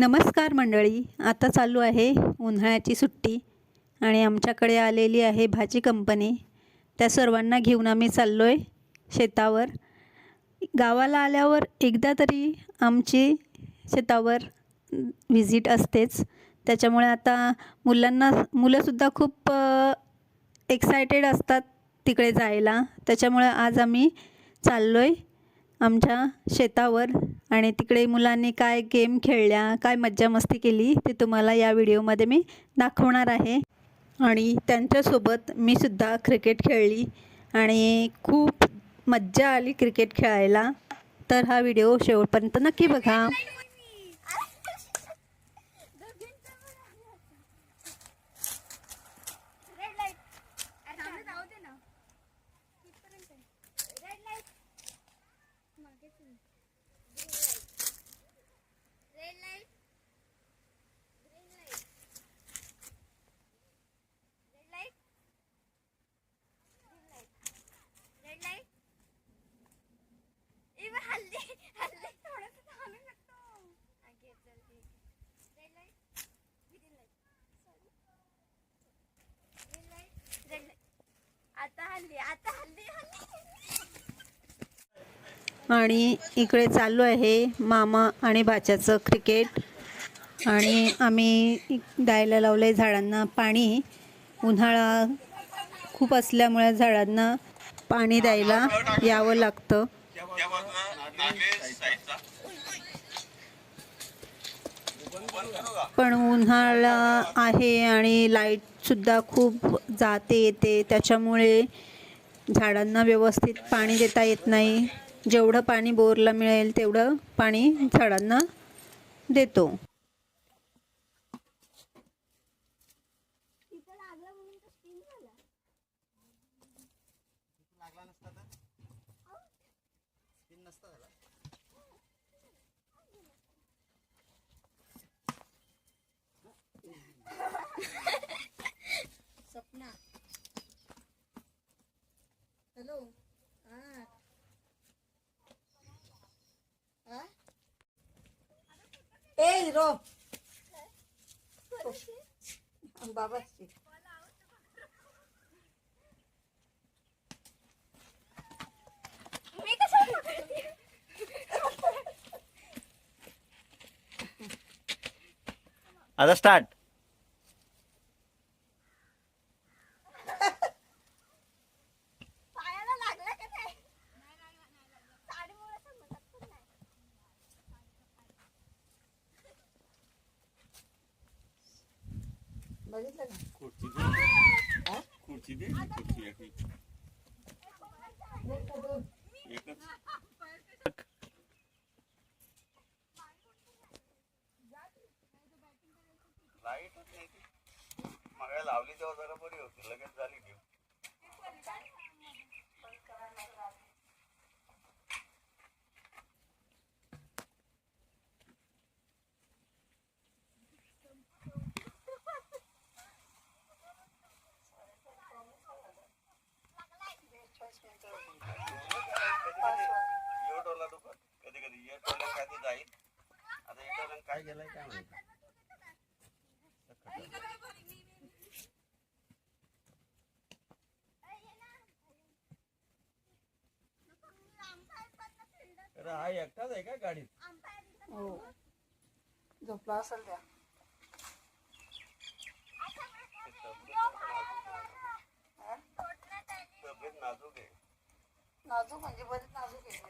नमस्कार मंडळी आता चालू आहे उन्हाळ्याची सुट्टी आणि आमच्याकडे आलेली आहे भाजी कंपनी. त्या सर्वांना घेऊन आम्ही चाललो आहे शेतावर. गावाला आल्यावर एकदा तरी आमची शेतावर व्हिजिट असतेच. त्याच्यामुळे आता मुलांना मुलंसुद्धा खूप एक्सायटेड असतात तिकडे जायला. त्याच्यामुळे आज आम्ही चाललो आहे आमच्या शेतावर. आणि तिकडे मुलांनी काय गेम खेळल्या काय मज्जा मस्ती केली ते तुम्हाला या व्हिडिओमध्ये मी दाखवणार आहे. आणि त्यांच्यासोबत मी सुद्धा क्रिकेट खेळली आणि खूप मज्जा आली क्रिकेट खेळायला. तर हा व्हिडिओ शेवटपर्यंत नक्की बघा. आता हल्ली आता हल्ली हल्ली. आणि इकडे चालू आहे मामा आणि भाच्याचं क्रिकेट. आणि आम्ही द्यायला लावलं आहे झाडांना पाणी. उन्हाळा खूप असल्यामुळे झाडांना पाणी द्यायला यावं लागतं. पण उन्हाळा आहे आणि लाईटसुद्धा खूप जाते येते. त्याच्यामुळे झाडांना व्यवस्थित पाणी देता येत नाही. जेवढं पाणी बोरला मिळेल तेवढं पाणी झाडांना देतो. लागला नसता म्हणून नसता झाला? ए हिरो बाबा मी कसं पकडते? आता स्टार्ट बघितलं खुर्ची दे. खुर्ची दे. खुर्ची एक एकच. लाइट मागे लावली तेव्हा जरा बरी होती. लगेच झाली की काय गेलाय काय माहिती. अरे हा एकटाच आहे का गाडीत? हो. झोपला असेल त्या. तब्येत नाजूक आहे. नाजूक म्हणजे बरेच नाजूक आहे.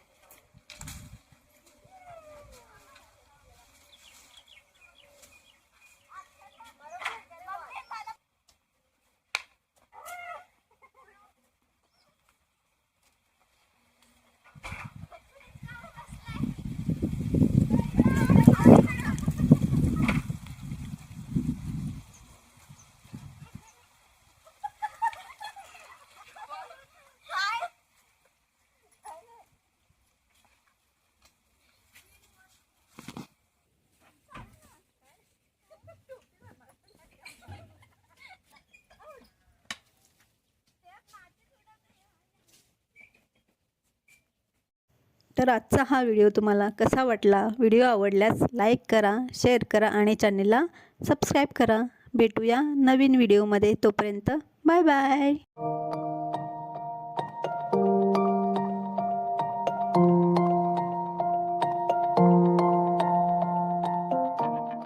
तर आजचा हा व्हिडिओ तुम्हाला कसा वाटला? व्हिडिओ आवडल्यास लाईक करा शेअर करा आणि चॅनलला सबस्क्राईब करा. भेटूया नवीन व्हिडिओमध्ये. तोपर्यंत बाय बाय.